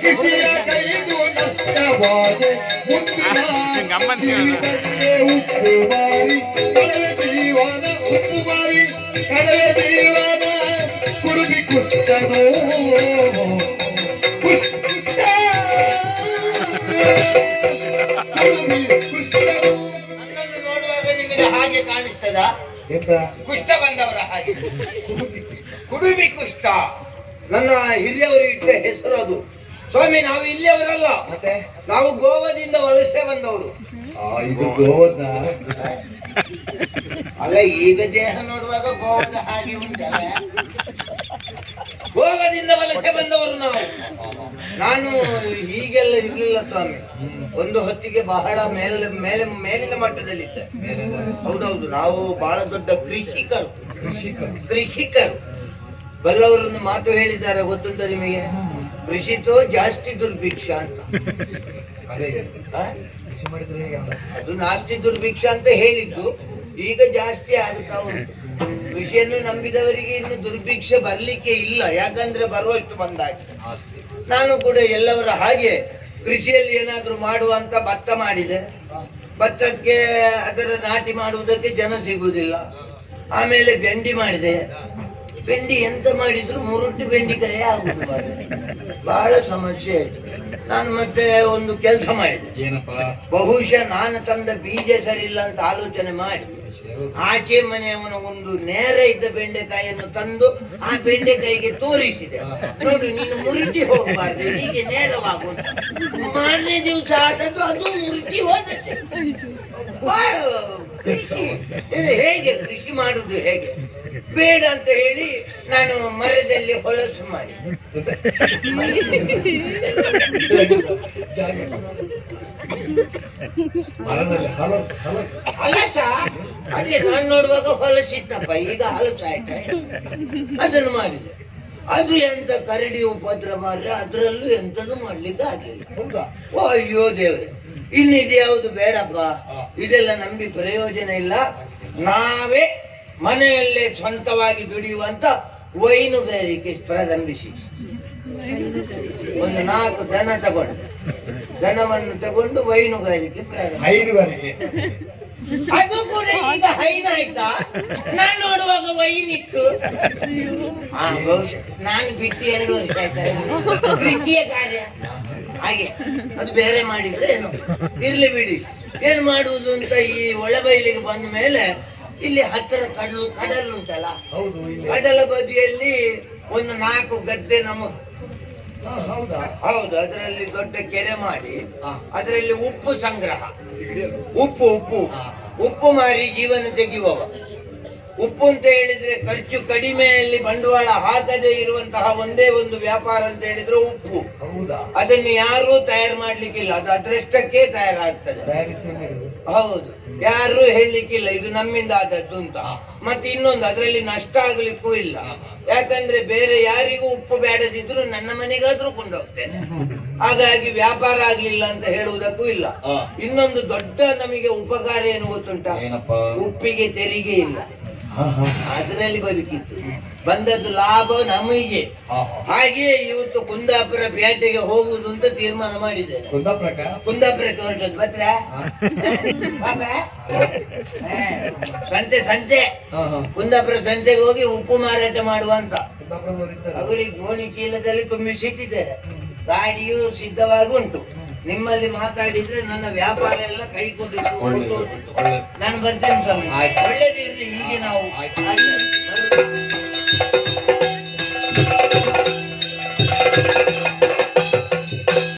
ಕೃಷಿಯ ಕೈದು ನಷ್ಟವಾದೆ ಉಪ್ಪು ಬಾರಿ ಕಳೆದ ಜೀವನ ಉಪ್ಪು ಬಾರಿ ಕಳೆದ ಜೀವನ ಕುರುಬಿ ಕುಷ್ಟನು ಕುಷ್ಟ ನೋಡುವಾಗ ನಿಮಗೆ ಹಾಗೆ ಕಾಣಿಸ್ತದ ಕುಷ್ಠ ಬಂದವರ ಹಾಗೆ. ಕುಡುಮಿ ಕುಷ್ಟ ನನ್ನ ಹಿರಿಯವರು ಇಟ್ಟ ಹೆಸರು ಅದು. ಸ್ವಾಮಿ ನಾವು ಇಲ್ಲಿಯವರಲ್ಲ. ಮತ್ತೆ? ನಾವು ಗೋವಾದಿಂದ ವಲಸೆ ಬಂದವರು. ಆ, ಇದು ಗೋವದ? ಅಲ್ಲ ಈಗ ದೇಹ ನೋಡುವಾಗ ಗೋವದ ಹಾಗೆ ಉಂಟಲ್ಲ. ಗೋವಾದಿಂದ ವಲಸೆ ಬಂದವರು ನಾವು. ನಾನು ಈಗೆಲ್ಲ ಇರಲಿಲ್ಲ ಸ್ವಾಮಿ. ಒಂದು ಹೊತ್ತಿಗೆ ಬಹಳ ಮೇಲೆ ಮೇಲೆ ಮೇಲಿನ ಮಟ್ಟದಲ್ಲಿದ್ದೆ. ಹೌದೌದು ನಾವು ಬಹಳ ದೊಡ್ಡ ಕೃಷಿಕರು. ಕೃಷಿಕರು. ಕೃಷಿಕರು. ಬಲ್ಲವರೊಂದು ಮಾತು ಹೇಳಿದ್ದಾರೆ ಗೊತ್ತುಂಟ ನಿಮಗೆ? ಕೃಷಿತೋ ಜಾಸ್ತಿ ದುರ್ಭಿಕ್ಷ ಅಂತ. ಅದೇ ನಾಸ್ತಿ ದುರ್ಭಿಕ್ಷ ಅಂತ ಹೇಳಿದ್ದು. ಈಗ ಜಾಸ್ತಿ ಆಗ್ತಾ ಉಂಟು. ಕೃಷಿಯನ್ನು ನಂಬಿದವರಿಗೆ ಇನ್ನು ದುರ್ಭಿಕ್ಷ ಬರ್ಲಿಕ್ಕೆ ಇಲ್ಲ. ಯಾಕಂದ್ರೆ ಬರುವಷ್ಟು ಬಂದಾಗ ನಾನು ಕೂಡ ಎಲ್ಲವರ ಹಾಗೆ ಕೃಷಿಯಲ್ಲಿ ಏನಾದ್ರೂ ಮಾಡುವಂತ ಭತ್ತ ಮಾಡಿದೆ. ಭತ್ತಕ್ಕೆ ಅದರ ನಾಟಿ ಮಾಡುವುದಕ್ಕೆ ಜನ ಸಿಗುವುದಿಲ್ಲ. ಆಮೇಲೆ ಬೆಂಡಿ ಮಾಡಿದೆ. ಬೆಂಡಿ ಎಂತ ಮಾಡಿದ್ರು ಮುರುಟ್ಟು ಬೆಂಡಿಕಾಯಿ ಆಗುದು. ಬಹಳ ಸಮಸ್ಯೆ ಆಯ್ತು. ನಾನು ಮತ್ತೆ ಒಂದು ಕೆಲಸ ಮಾಡಿದೆ. ಏನಪ್ಪ? ಬಹುಶಃ ನಾನು ತಂದ ಬೀಜ ಸರಿ ಇಲ್ಲ ಅಂತ ಆಲೋಚನೆ ಮಾಡಿ. ಆಚೆ ಮನೆಯವನ ಒಂದು ನೇರ ಇದ್ದ ಬೆಂಡೆಕಾಯಿಯನ್ನು ತಂದು ಆ ಬೆಂಡೆಕಾಯಿಗೆ ತೋರಿಸಿದೆ. ನೋಡಿ ನೀನು ಮುರುಟಿ ಹೋಗಬಾರ್ದು ಹೀಗೆ ನೇರವಾಗು. ಮಾರನೇ ದಿವಸ ಆದದ್ದು ಅದು ಮುರುಟಿ ಹೋದತ್ತೆ ಬಹಳ ಕೃಷಿ. ಇದು ಹೇಗೆ ಕೃಷಿ ಮಾಡುದು ಹೇಗೆ? ಬೇಡ ಅಂತ ಹೇಳಿ ನಾನು ಮರದಲ್ಲಿ ಹೊಲಸು ಮಾಡಿ. ಹಲಸು? ಅಲ್ಲಿ ನಾನು ನೋಡುವಾಗ ಹೊಲಸಿತ್ತಪ್ಪ ಈಗ ಹಲಸ ಆಯ್ತಾ? ಅದನ್ನು ಮಾಡಿದೆ. ಅದು ಎಂತ ಕರಡಿ ಉಪದ್ರ ಮಾಡ್ರೆ ಅದರಲ್ಲೂ ಎಂತದು ಮಾಡ್ಲಿಕ್ಕೆ ಹೌದಾ ಅಯ್ಯೋ ದೇವ್ರೆ ಇನ್ನು ಇದು ಯಾವುದು ಬೇಡಪ್ಪ? ಇದೆಲ್ಲ ನಂಬಿ ಪ್ರಯೋಜನ ಇಲ್ಲ. ನಾವೇ ಮನೆಯಲ್ಲೇ ಸ್ವಂತವಾಗಿ ದುಡಿಯುವಂತ ವೈನುಗಾರಿಕೆ ಪ್ರಾರಂಭಿಸಿ. ಒಂದು ನಾಲ್ಕು ದನ ತಗೊಂಡು. ದನವನ್ನು ತಗೊಂಡು ವೈನುಗಾರಿಕೆ ಅದು ಕೂಡ ಈಗ ಹೈನ್ ಆಯ್ತಾ ನಾನ್ ನೋಡುವಾಗ ವೈನ್ ಇತ್ತು ನಾನು ಬಿಟ್ಟು ಎರಡು ವರ್ಷ ಆಯ್ತಾ ಕೃಷಿಯ ಕಾರ್ಯ. ಹಾಗೆ. ಅದು ಬೇರೆ ಮಾಡಿದ್ರೆ ಏನು? ಇರ್ಲಿ ಬಿಡಿ. ಏನ್ ಮಾಡುವುದು ಅಂತ ಈ ಒಳಬೈಲಿಗೆ ಬಂದ ಮೇಲೆ ಇಲ್ಲಿ ಹತ್ತಿರ ಕಡಲು ಕಡಲು ಉಂಟಲ್ಲ? ಕಡಲ ಬದಿಯಲ್ಲಿ ಒಂದು ನಾಲ್ಕು ಗದ್ದೆ ನಮ್ಮ ಹೌದಾ? ಅದರಲ್ಲಿ ದೊಡ್ಡ ಕೆರೆ ಮಾಡಿ ಅದರಲ್ಲಿ ಉಪ್ಪು ಸಂಗ್ರಹ. ಉಪ್ಪು ಉಪ್ಪು. ಉಪ್ಪು ಮಾರಿ ಜೀವನ ತೆಗೆಯುವವ. ಉಪ್ಪು ಅಂತ ಹೇಳಿದ್ರೆ ಖರ್ಚು ಕಡಿಮೆಯಲ್ಲಿ ಬಂಡವಾಳ ಹಾಕದೇ ಇರುವಂತಹ ಒಂದೇ ಒಂದು ವ್ಯಾಪಾರ ಅಂತ ಹೇಳಿದ್ರೆ ಉಪ್ಪು. ಅದನ್ನು ಯಾರೂ ತಯಾರು ಮಾಡ್ಲಿಕ್ಕಿಲ್ಲ. ಅದು ಅದೃಷ್ಟಕ್ಕೆ ತಯಾರಾಗ್ತದೆ. ಹೌದು. ಯಾರು ಹೇಳಲಿಕ್ಕಿಲ್ಲ ಇದು ನಮ್ಮಿಂದ ಆದದ್ದು ಅಂತ. ಮತ್ತೆ ಇನ್ನೊಂದು ಅದರಲ್ಲಿ ನಷ್ಟ ಆಗ್ಲಿಕ್ಕೂ ಇಲ್ಲ. ಯಾಕಂದ್ರೆ ಬೇರೆ ಯಾರಿಗೂ ಉಪ್ಪು ಬೇಡದಿದ್ರು ನನ್ನ ಮನೆಗಾದ್ರೂ ಕೊಂಡೋಗ್ತೇನೆ. ಹಾಗಾಗಿ ವ್ಯಾಪಾರ ಆಗ್ಲಿಲ್ಲ ಅಂತ ಹೇಳುವುದಕ್ಕೂ ಇಲ್ಲ. ಇನ್ನೊಂದು ದೊಡ್ಡ ನಮಗೆ ಉಪಕಾರ ಏನು ಗೊತ್ತುಂಟ? ಉಪ್ಪಿಗೆ ತೆರಿಗೆ ಇಲ್ಲ. ಅದರಲ್ಲಿ ಬದುಕಿತ್ತು. ಬಂದದ್ದು ಲಾಭ ನಮಗೆ. ಹಾ, ಹಾ. ಹಾಗೆಯೇ ಇವತ್ತು ಕುಂದಾಪುರ ಪೇಟೆಗೆ ಹೋಗುದು ಅಂತ ತೀರ್ಮಾನ ಮಾಡಿದೆ ಕುಂದಾಪುರಕ್ಕ? ಕುಂದಾಪುರಕ್ಕೆ ಹೊರಟದ್ದು ಬತ್ರ. ಸಂತೆ ಸಂತೆ. ಕುಂದಾಪುರ ಸಂತೆಗೆ ಹೋಗಿ ಉಪ್ಪು ಮಾರಾಟ ಮಾಡುವ ಅಂತ? ಅವಳಿಗೆ ಗೋಣಿ ಚೀಲದಲ್ಲಿ ತುಂಬಿಸಿಟ್ಟಿದ್ದಾರೆ ಗಾಡಿಯು ಸಿದ್ಧವಾಗಿ ಉಂಟು. ನಿಮ್ಮಲ್ಲಿ ಮಾತಾಡಿದ್ರೆ ನನ್ನ ವ್ಯಾಪಾರ ಎಲ್ಲ ಕೈ ಕೊಟ್ಟು ನಾನು ಬರ್ತೇನೆ ಸ್ವಾಮಿ. ಒಳ್ಳೇದಿರ್ಲಿ ಹೀಗೆ ನಾವು ಆಯ್ತು. ಆಯ್ತು. ಬರುದು.